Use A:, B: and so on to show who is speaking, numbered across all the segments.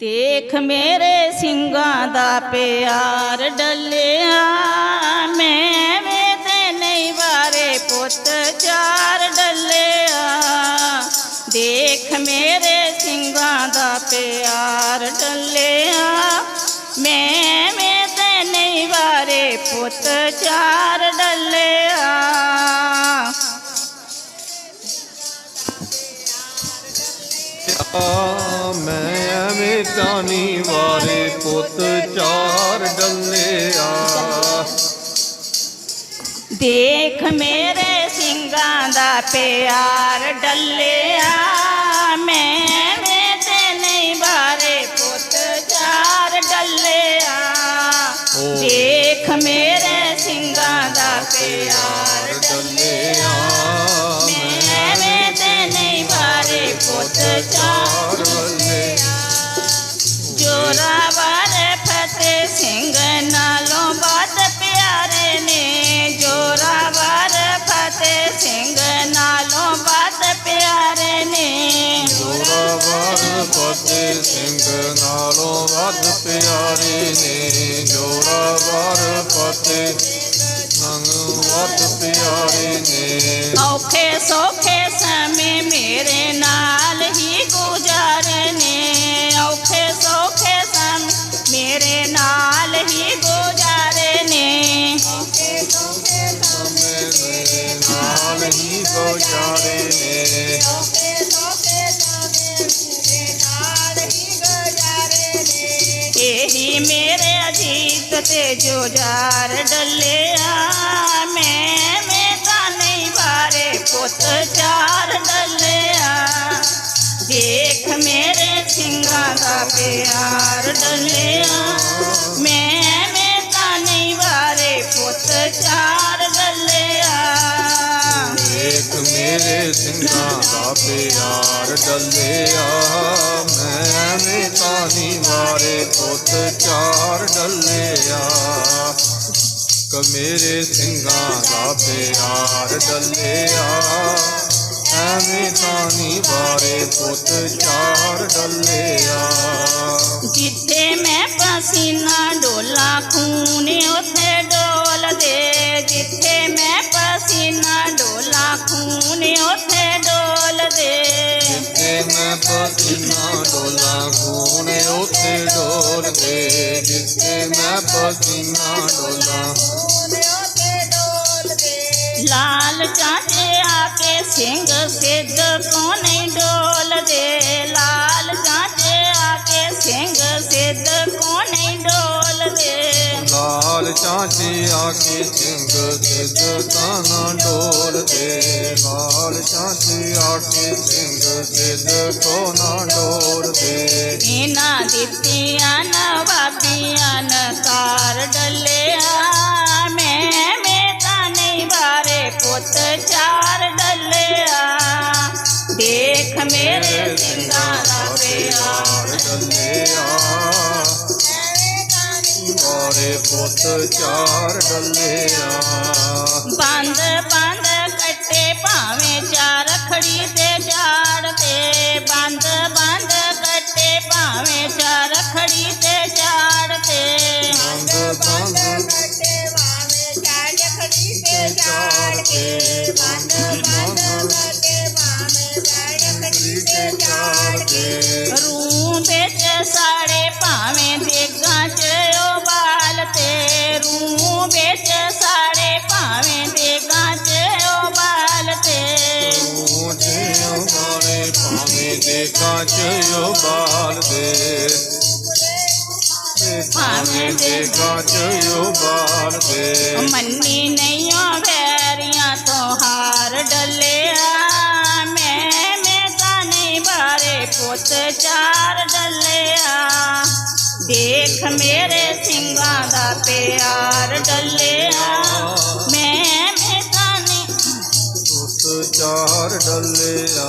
A: ਦੇਖ ਮੇਰੇ ਸਿੰਘਾਂ ਦਾ ਪਿਆਰ ਡੱਲਿਆ, ਮੈਂ ਵੇ ਤੇ ਨਹੀਂ ਵਾਰੇ ਪੁੱਤ ਚਾਰ ਡੱਲਿਆ। ਦੇਖ ਮੇਰੇ ਸਿੰਘਾਂ ਦਾ ਪਿਆਰ ਡੱਲਿਆ, ਮੈਂ ਵੇ ਤੇ ਨਹੀਂ ਵਾਰੇ ਪੁੱਤ ਚਾਰ ਡੱਲਿਆ।
B: ਆ ਮੈਂ ਐਵੇਂ ਤਾਨੀ ਵਾਰੇ ਪੁੱਤ ਚਾਰ ਡੱਲਿਆ
A: ਦੇਖ ਮੇਰੇ ਸਿੰਘਾਂ ਦਾ ਪਿਆਰ ਡੱਲਿਆ ਮੈਂ ਵੇ ਤੇ ਨਹੀਂ ਬਾਰੇ ਪੁੱਤ ਚਾਰ ਡੱਲਿਆ
B: ਓ। ਦੇਖ
A: ਮੇਰੇ ਸਿੰਘਾਂ ਦਾ ਪਿਆਰ ਡੱਲਿਆ
B: ਜੋਰਾਵਰ ਸਿੰਘ ਨਾਲੋਂ ਵੱਧ ਪਿਆਰੇ ਨੇ ਜੋਰਾਵਰ ਫਤਿਹ ਨਾਲੋਂ ਵੱਧ ਪਿਆਰੇ ਨੇ।
A: ਔਖੇ ਸੌਖੇ यही मेरे अजीत ते जो जार डले मैं मैं नहीं बारे पुत चार डले देख मेरे सिंगा का प्यार डले मैं मेरा नहीं बारे पुत चार डले
B: देख मेरे सिंगा का प्यार डले ਐਵੇਂ ਤਾਨੀ ਵਾਰੇ ਪੁੱਤ ਚਾਰ ਡੱਲਿਆ ਕ ਮੇਰੇ ਸਿੰਘਾਂ ਦਾ ਪਿਆਰ ਡੱਲਿਆ ਐਵੇਂ ਤਾਨੀ ਵਾਰੇ ਪੁੱਤ ਚਾਰ ਡੱਲਿਆ
A: ਜਿੱਥੇ ਮੈਂ ਪਸੀਨਾ ਡੋਲਾ ਖੂਨ ਉਥੇ ਡੋਲਦੇ ਜਿੱਥੇ ਮੈਂ ਪਸੀਨਾ ਡੋਲਾ ਖੂਨ ਉਥੇ ਡੋਲਦੇ
B: ਜਿੱਥੇ ਮੈਂ ਪਸੀਨਾ
A: चाचे आके सिंह सिद्ध कोने डोल दे? लाल चाचे आके सिंह सिद्ध कोने डोल दे?
B: लाल चाचे आके सिंह सिद्ध काना डोल दे? लाल चाचे आके सिंह सिद्ध कोना डोल दे?
A: इना दितिया न बापिया न कार डल
B: ਬਾਰੇ ਪੁੱਤ ਚਾਰ ਡੱਲਿਆ।
A: ਬੰਦ ਬੰਦ ਕੱਟੇ ਭਾਵੇਂ ਚਾਰ ਖੜੀ ਤੇ ਝਾੜ ਤੇ।
B: कांच बाल दे। भावे दे। कांच उबाल दे।
A: नहीं बैरिया तो हार डले मैं मैं गाने बारे पुत चार डलिया देख मेरे सिंगा का प्यार डलिया मैं मैं गाने
B: पुत चार डलिया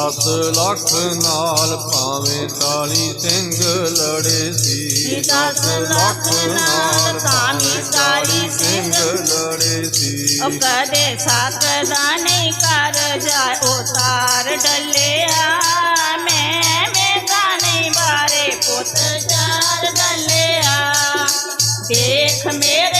B: सात लख नाल भावें ताली सिंह लड़े सी। दस लख नाल भावें ताली सिंह लड़े सी।
A: कदे सात दाने कर जाए उतार डले मैं मेरा बारे पुत चार डले देख मेरे